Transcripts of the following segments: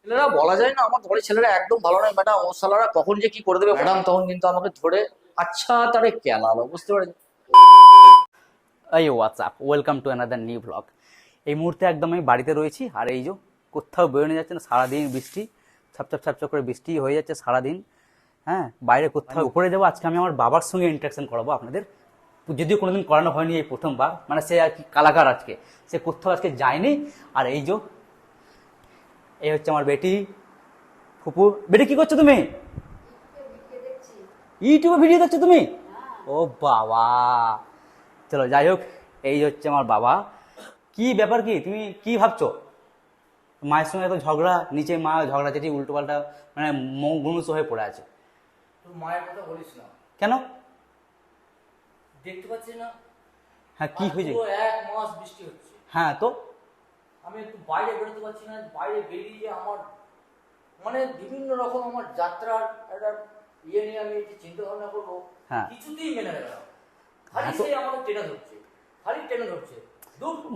ছেলেরা বলা যায় না আমার ঘরে ছেলেরা একদম ভালো নয়। ম্যাডাম ও সালারা কখন যে কি করে দেবে? ম্যাডাম তখন কিন্তু আমাকে ধরে আচ্ছা তারে কেলালো বুঝতে পারছি এই WhatsApp welcome to another new blog এই মুহূর্তে একদম আমি বাড়িতে রয়েছি আর এই যে কোথাও বেরোনো যাচ্ছে না সারাদিন বৃষ্টি ছাপছাপ ছাপছাপ করে বৃষ্টি হয়ে যাচ্ছে সারাদিন। হ্যাঁ বাইরে কোথাও উপরে যাব আজকে আমি আমার বাবার সঙ্গে ইন্টারাকশন করাবো আপনাদের। যদিও কোনোদিন করানো হয়নি এই প্রথমবার মানে সে আর কি কালাকার আজকে। সে কোথাও আজকে যায়নি আর এই যে এই হচ্ছে আমার বেটি ফুপু। বেটি কি করছ তুমি? ইউটিউবে ভিডিও দেখছ তুমি? ও বাবা। চলো যাই হোক এই হচ্ছে আমার বাবা। কি ব্যাপার কি? তুমি কি ভাবছ? মায়ের সঙ্গে এত ঝগড়া নিচে মা ঝগড়া যেটি উল্টো পাল্টা মানে গুণুস হয়ে পড়ে আছে। মায়ের কথা বলিস না। কেন? দেখতে পাচ্ছিস না। হ্যাঁ কি হয়েছে? এক মাস বৃষ্টি হচ্ছে। হ্যাঁ তো? আমি একটু বাইরে বেরোতে পারছি না বাইরে বেরিয়ে আমার মানে বিভিন্ন রকম আমার যাত্রার একটা ইয়ে নিয়ে আমি যে চিন্তা ভাবনা করব। হ্যাঁ। কিছুতেই মেনে নেবে না। খালি হ্যাঁ তো- সে আমাকে টেনে ধরছে। খালি টেনে ধরছে।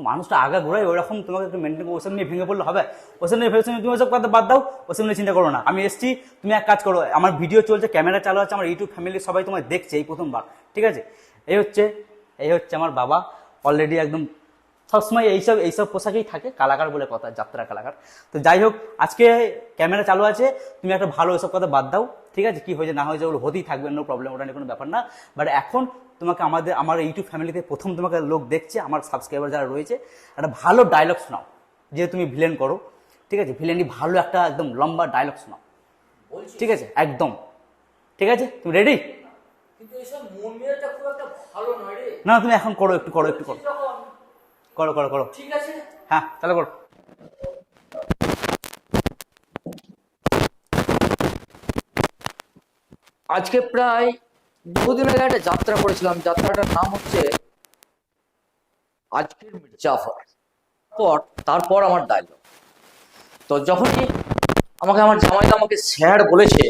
মানুষটা আগা ঘোরায় ওরকম তোমাকে একটু মেনটেন ওসব নিয়ে ভেঙে পড়লে হবে। ওসব নিয়ে ভেবেছো তুমি ওসব কথা বাদ দাও ওসব নিয়ে চিন্তা করো না। আমি এসছি তুমি এক কাজ করো আমার ভিডিও চলছে ক্যামেরা চালু আছে আমার ইউটিউব ফ্যামিলি সবাই তোমায় দেখছে এই প্রথমবার ঠিক আছে? এই হচ্ছে এই হচ্ছে আমার বাবা অলরেডি একদম সবসময় এইসব এইসব পোশাকেই থাকে কালাকার বলে কথা যাত্রা কালাকার। তো যাই হোক আজকে ক্যামেরা চালু আছে তুমি একটা ভালো এসব কথা বাদ দাও ঠিক আছে? কি হয়েছে না হয়েছে ওগুলো হতেই থাকবে নো প্রবলেম ওটা নিয়ে কোনো ব্যাপার না। বাট এখন তোমাকে আমাদের আমার ইউটিউব ফ্যামিলিতে প্রথম তোমাকে লোক দেখছে আমার সাবস্ক্রাইবার যারা রয়েছে একটা ভালো ডায়লগ শোনাও যে তুমি ভিলেন করো ঠিক আছে? ভিলেনই ভালো একটা একদম লম্বা ডায়লগ শোনাও ঠিক আছে? একদম। ঠিক আছে? তুমি রেডি না তুমি এখন করো একটু করো একটু করো। করো করো করো। ঠিক আছে। হ্যাঁ তাহলে করো। আজকে প্রায় বহুদিন আগে একটা যাত্রা করেছিলাম যাত্রাটার নাম হচ্ছে আজকের মির্জাফর। পর তারপর আমার ডায়লগ তো যখনই আমাকে আমার জামাইদা আমাকে স্যার বলেছে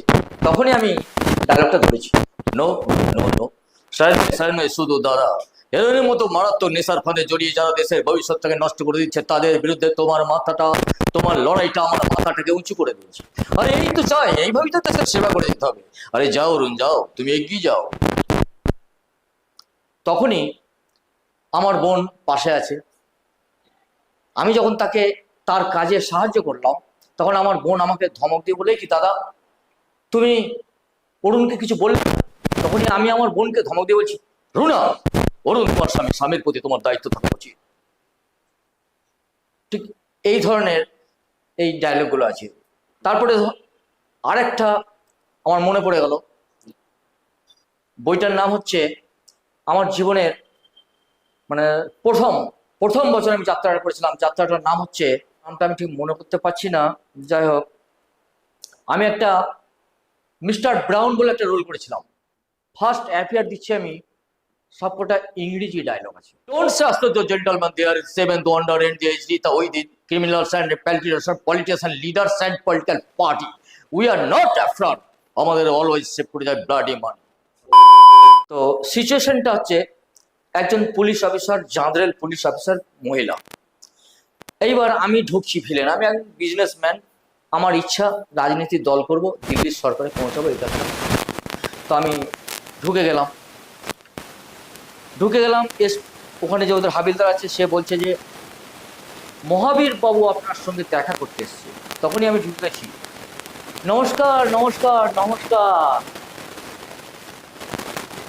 তখনই আমি ডায়লগটা ধরেছি। No no no sir sir নয় শুধু দাদা। এদের মতো মারাত্মক নেশার ফাঁদে জড়িয়ে যারা দেশের ভবিষ্যৎটাকে নষ্ট করে দিচ্ছে, তাদের বিরুদ্ধে তোমার মাথাটা, তোমার লড়াইটা আমার মাথাটাকে উঁচু করে দিয়েছে। আরে এই তো চাই, এইভাবেই তো দেশের সেবা করে দিতে হবে। আরে যাও অরুণ, যাও, তুমি এগিয়ে যাও। তখনই আমার বোন পাশে আছে। আমি যখন তাকে তার কাজে সাহায্য করলাম, তখন আমার বোন আমাকে ধমক দিয়ে বলে কি দাদা, তুমি অরুণকে কিছু বললে? তখনই আমি আমার বোনকে ধমক দিয়ে বলছি, রুনা অরুণ তোমার স্বামী, স্বামীর প্রতি তোমার দায়িত্ব থাকা উচিত। ঠিক এই ধরনের এই ডায়লগগুলো আছে। তারপরে আরেকটা আমার মনে পড়ে গেল। বইটার নাম হচ্ছে আমার জীবনের মানে প্রথম প্রথম বছর আমি যাত্রাটা করেছিলাম। যাত্রাটার নাম হচ্ছে, নামটা আমি ঠিক মনে করতে পারছি না। যাই হোক, আমি একটা মিস্টার ব্রাউন বলে একটা রোল করেছিলাম। ফার্স্ট অ্যাপিয়ার দিচ্ছি আমি সবকটা ইংরেজি ডায়লগ আছে। ডোন্ট শাস্ত্র the gentleman there seven wonder and the HD the with the criminals and politician leaders and political party we are not afraid আমাদের অলওয়েজ সেভ করে যায় ব্লাডি মানি তো সিচুয়েশনটা হচ্ছে একজন পুলিশ অফিসার জাঁদরেল পুলিশ অফিসার মহিলা। এইবার আমি ঢুকছি ভিলেন আমি একজন বিজনেসম্যান আমার ইচ্ছা রাজনীতির দল করব, দিল্লির সরকারে পৌঁছাবো এটা তো আমি ঢুকে গেলাম। ঢুকে গেলাম, এস, ওখানে যে ওদের হাবিলদার আছে, সে বলছে যে, মহাবীর বাবু আপনার সঙ্গে দেখা করতে এসছে। তখনই আমি ঢুকেছি নমস্কার নমস্কার নমস্কার।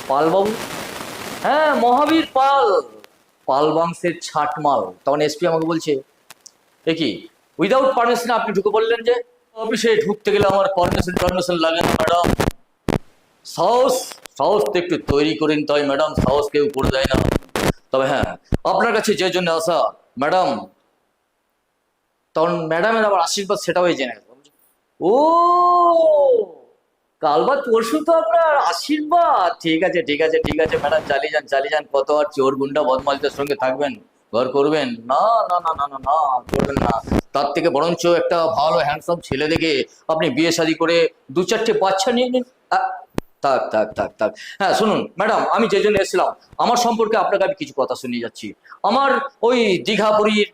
পালবাবু হ্যাঁ মহাবীর পাল। পাল বংশের ছাটমাল। তখন এসপি আমাকে বলছে, এ কি উইদাউট পারমিশন আপনি ঢুকে বললেন যে? অফিসে ঢুকতে গেলে আমার পারমিশন পারমিশন লাগে না ম্যাডাম সাহস! সাহস তো একটু তৈরি করে নিতে হয়, ম্যাডাম, সাহস কেউ করে দেয় না। তবে হ্যাঁ আপনার কাছে যে জন্য আসা ম্যাডাম, তখন ম্যাডামের আবার আশীর্বাদ সেটাও জেনে ও, কাল বাদ পরশু তো আপনার আশীর্বাদ। ঠিক আছে ঠিক আছে ঠিক আছে, ম্যাডাম, চালিয়ে যান চালিয়ে যান, কত আর চোর গুন্ডা বদমালদের সঙ্গে থাকবেন, ঘর করবেন। না না না না না না, করবেন না। তার থেকে বরঞ্চ একটা ভালো হ্যান্ডসাম ছেলে দেখে আপনি বিয়ে শাদী করে দু চারটে বাচ্চা নিয়ে নিন। থাক থাক থাক থাক হ্যাঁ শুনুন, ম্যাডাম, আমি যে জন্য এসেছিলাম, আমার সম্পর্কে আপনাকে আমি কিছু কথা শুনিয়ে যাচ্ছি। আমার ওই দীঘাপুরীর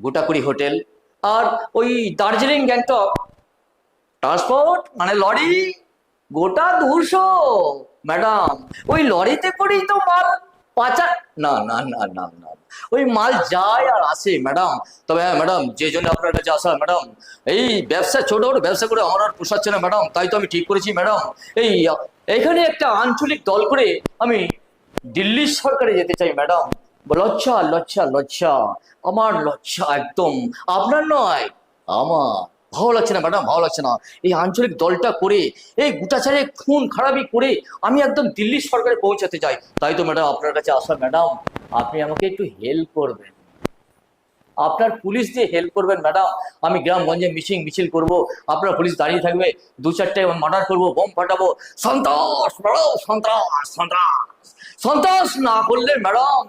গোটাকুড়ি হোটেল আর ওই দার্জিলিং, গ্যাংটক ট্রান্সপোর্ট মানে লরি, গোটা দুশো। ম্যাডাম, ওই লরিতে করেই তো মাল পাচার না না না না না। ওই মাল যায় আর আসে ম্যাডাম তবে হ্যাঁ ম্যাডাম যে জন্য আপনার কাছে আসা ম্যাডাম এই ব্যবসা ছোট ছোট ব্যবসা করে আমার আর পোষাচ্ছে না ম্যাডাম তাই তো আমি ঠিক করেছি ম্যাডাম এই, এখানে একটা আঞ্চলিক দল করে আমি দিল্লি সরকারে যেতে চাই ম্যাডাম লজ্জা লজ্জা লজ্জা। আমার লজ্জা একদম। আপনার নয়, আমার। ভালো লাগছে না ম্যাডাম ভালো লাগছে না এই আঞ্চলিক দলটা করে, এই গোটাচারে খুন খারাপি করে আমি একদম দিল্লি সরকারে পৌঁছাতে চাই। তাই তো, ম্যাডাম, আপনার কাছে আসা, ম্যাডাম, আপনি আমাকে একটু হেল্প করবেন। আপনার পুলিশ দিয়ে হেল্প করবেন, ম্যাডাম। আমি গ্রামগঞ্জে মিছিল মিছিল করব, আপনার পুলিশ দাঁড়িয়ে থাকবে, দু চারটে মার্ডার করব বোম ফাটাবো। সন্ত্রাস, ম্যাডাম সন্ত্রাস। সন্ত্রাস না করলে, ম্যাডাম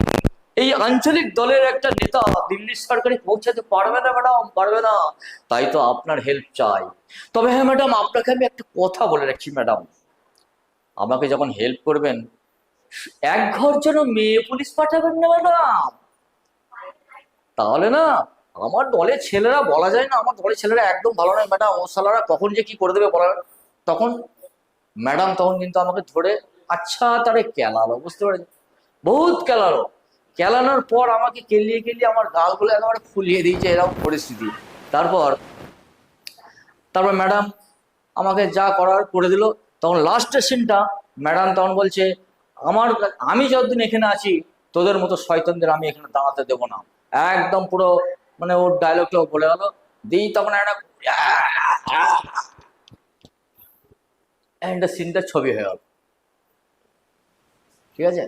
এই আঞ্চলিক দলের একটা নেতা দিল্লি সরকারে পৌঁছাতে পারবে না ম্যাডাম পারবে না। তাই তো আপনার হেল্প চাই। তবে হ্যাঁ ম্যাডাম আপনাকে আমি একটা কথা বলে রাখছি ম্যাডাম আমাকে যখন হেল্প করবেন, এক ঘর যেন মেয়ে পুলিশ পাঠাবেন না ম্যাডাম তাহলে না, আমার দলের ছেলেরা বলা যায় না, আমার দলের ছেলেরা একদম ভালো নয় ম্যাডাম ও সালারা কখন যে কি করে দেবে বলা তখন ম্যাডাম তখন কিন্তু আমাকে ধরে আচ্ছা তারে কেলালো, বুঝতে পেরেছেন বহুত কেলালো। কেলানোর পর আমাকে কেলিয়ে কেলিয়ে আমার গালগুলো একেবারে ফুলিয়ে দিয়েছে এরকম পরিস্থিতি। তারপর তারপর ম্যাডাম আমাকে যা করার করে দিল। তখন লাস্টের সিনটা ম্যাডাম তখন বলছে, আমার আমি যতদিন এখানে আছি, তোদের মতো শয়তানদের আমি এখানে দাঁড়াতে দেবো না। একদম পুরো মানে ওর ডায়লগটা বলে গেল। দিই তখন একটা সিনটা ছবি হয়ে গেল। ঠিক আছে?